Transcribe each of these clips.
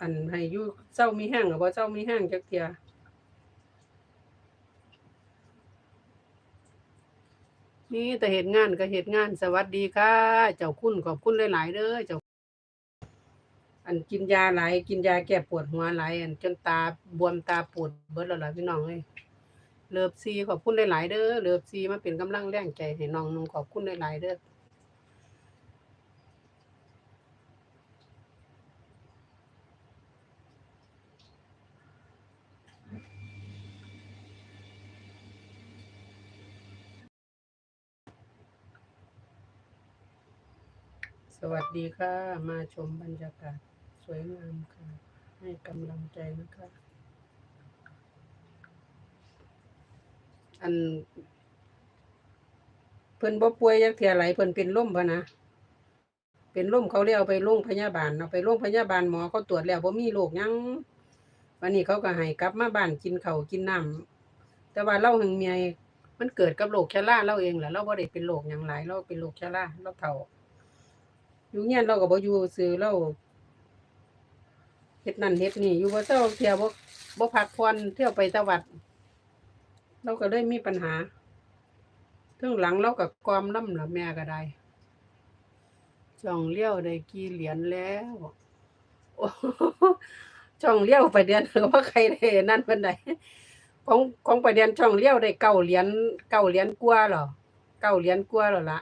อันให้อยู่เจ้ามีแห้งกับว่าเจ้ามีแห้งจักเทียนี่แต่เหตุงานก็เหตุงานสวัสดีค่ะ เจ้าคุณขอบคุณหลายๆเด้อเจ้า อันกินยาหลายกินยาแก้ปวดหัวหลายอันจนตาบวมตาปูดเบิดแล้วล่ะพี่น้องเอ้ยเลิฟซีขอบคุณหลายๆเด้อเลิฟซีมาเป็นกำลังแรงใจให้น้องนุ่งขอบคุณหลายๆเด้อ สวัสดีค่ะ มาชมบรรยากาศสวยงามค่ะ ให้กำลังใจนะคะ อัน เพิ่นบ่ป่วยยักเทียไหลเพิ่นเป็นลมพะนะ เป็นลมเขาเรียกเอาไปโรงพยาบาลเอาไปโรงพยาบาลหมอเขาตรวจแล้วบ่ามีโรคยังวันนี้เขาก็ให้กลับมาบ้านกินเขากินน้ำแต่ว่าเราหังเมียมันเกิดกับโรคชราเราเองแหละเราบ่ได้เป็นโรคหยังหลายเราเป็นโรคชราเราเฒ่า อยู่เงี้ยเราก็บ่อยู่ซื่อเราเฮ็ดนั่นเฮ็ดนี่อยู่บ่เจ้าเที่ยวบ่บ่พักผ่อนเที่ยวไปแตะวัด เราก็เลยมีปัญหาเรื่องหลังเราก็กอมล่ำละแม่ก็ได้ช่องเลี้ยวได้กี่เหรียญแล้วช่องเลี้ยวไปเดือนก็ว่าใครได้นั่นเพิ่นใดของของไปเดือนช่องเลี้ยวได้เก้าเหรียญเก้าเหรียญกว่าหรอเก้าเหรียญกว่าแล้วล่ะ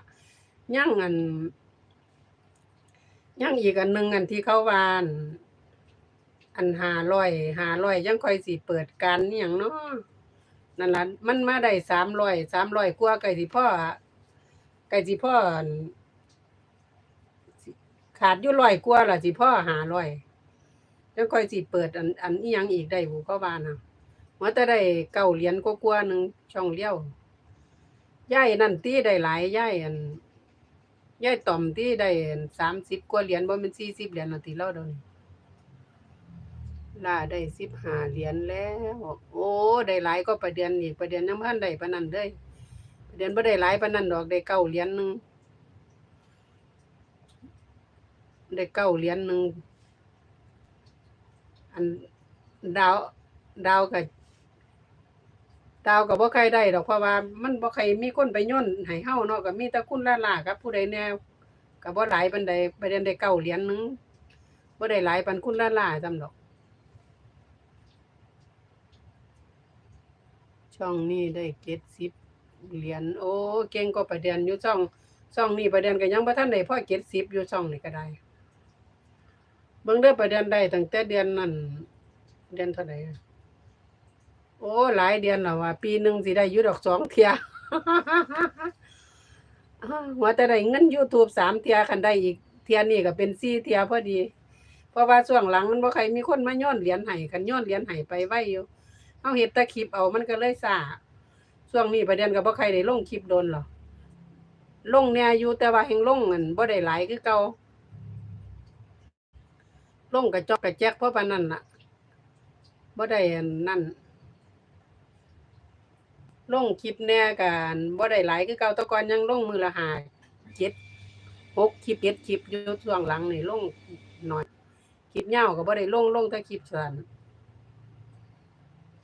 ยังอัน ยังอีกอันหนึ่งอันที่เขาวาน อันหาร้อยหาร้อยยังค่อยสิเปิดการนี่อย่างเนาะนั่นละมันมาได้สามร้อยสามร้อยกว่าไก่สิพ่อไก่สิพ่อขาดอยู่ร้อยกว่าล่ะสิพ่อหาร้อยยังค่อยสิเปิดอันอันอีหยังอีกได้บุเขาวานะว่าแต่ได้เก้าเหรียญกว่าๆหนึ่งช่องเลี้ยวย่ายนั่นตี้ได้หลายย่ายอัน ยายต่อมที่ได้สามสิบกว่าเหรียญบ่แม่นสี่สิบเหรียญนาทีแล้วเดี๋ยวนี้ล่าได้สิบห้าเหรียญแล้ว โอ้ ได้หลายก็ประเดือนอีกประเดือนยังพันได้ปานนั้นเลยประเดือนบ่ได้หลายปานนั้นดอกได้เก้าเหรียญหนึ่งได้เก้าเหรียญหนึ่งอันดาวดาวกับ ดาวกับบ่ใครได้ดอกเพราะว่ามันบ่ใครมีคนไปย่นให้เฮาเนาะก็มีแต่คุณล่าล่ากับ ผู้ใดแน่ก็บ่หลายปานใดไปเรียนได้เก้าเหรียญหนึงบ่ได้หลายปานคุณล่าล่าจำดอก ช่องนี้ได้เจ็ดสิบเหรียญโอ้เก่งก็ประเด็นอยู่ช่องช่องนี้ประเด็นก็ยังบ่ทันได้พอเจ็ดสิบอยู่ช่องนี้ก็ได้เบิ่งเด้อประเด็นได้ตั้งแต่เดือนนั้นเดือนเท่าไหร่ โอ้หลายเดือนแล้วว่า ปีหนึ่งสิได้ยูดอกสองเทียหัวแต่ได้เงิน YouTube สามเทียคันได้อีกเทียนี้ก็เป็นสี่เทียพอดี เพราะว่าช่วงหลังมันบ่ใครมีคนมาย้อนเหรียญให้คันย้อนเหรียญให้ไปไว้อยู่เฮาเฮ็ดต่คลิปเอามันก็เลยซาช่วงนี้ประเด็นก็บ่ใครได้ลงคลิปโดนหรอลงแหน่อยู่แต่ว่าแฮงลงอันบ่ได้หลายคือเก่าลงกระจอกกระแจกเพราะปานนั้นน่ะบ่ได้นั่น ลงคลิปแน่กันบ่ได้หลายคือเก่าแต่ก่อนยังลงมือละห้าเจ็ดหกคลิปเจ็ดคลิปอยู่ช่วงหลังนี่ลงหน้อยคลิปยาวก็บ่ได้ลงลงแต่คลิปสั้น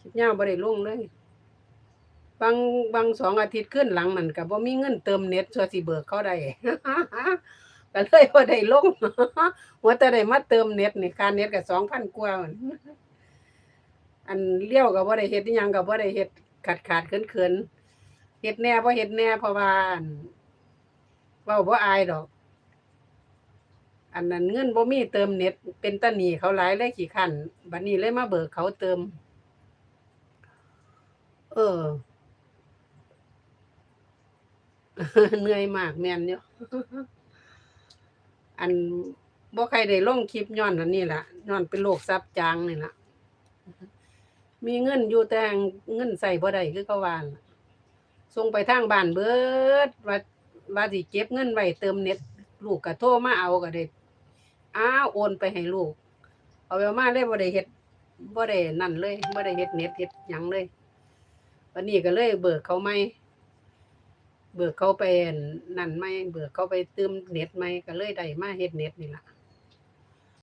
คลิปยาวบ่ได้ลงเลยบางบางสองอาทิตย์ขึ้นหลังนั่นก็บ่มีเงินเติมเน็ตชัวสิเบิกเขาได้ ก็เลยบ่ได้ลงหัวแต่ได้มาเติมเน็ตนี่ค่าเน็ตก็2,000กว่าหั่นอันเลี้ยวก็บ่ได้เฮ็ดอิหยังก็บ่ได้เฮ็ด ขาดขาดเขินๆเฮ็ดแน่บ่เฮ็ดแน่เพราะว่าอั่นเว้าบ่อายดอก อันนั้นเงินบ่มีเติมเน็ต เป็นตาหนีเขาหลายเลยขี้คั่นบัดนี้เลยมาเบิกเขาเติม เออเหนื่อยมากแม่นอยู่อันบ่ใครได้ลงคลิปย้อนอันนี้ล่ะย้อนเป็นโรคซับจางนี่ล่ะ มีเงินอยู่แต่เงินใส่บ่ได้คือเขาว่าล่ะส่งไปทางบ้านเบิดว่าว่าสิเก็บเงินไว้เติมเน็ตลูกก็โทรมาเอาก็ได้อ้าวโอนไปให้ลูก เอาไปมาเลยบ่ได้เฮ็ดบ่ได้นั่นเลยบ่ได้เฮ็ดเน็ตเฮ็ดหยังเลยวันนี้ก็เลยเบิกเขาไม่เบิกเขาไปนนั่นไม่เบิกเขาไปเติมเน็ตไม่ก็เลยได้มาเฮ็ดเน็ตนี่ล่ะ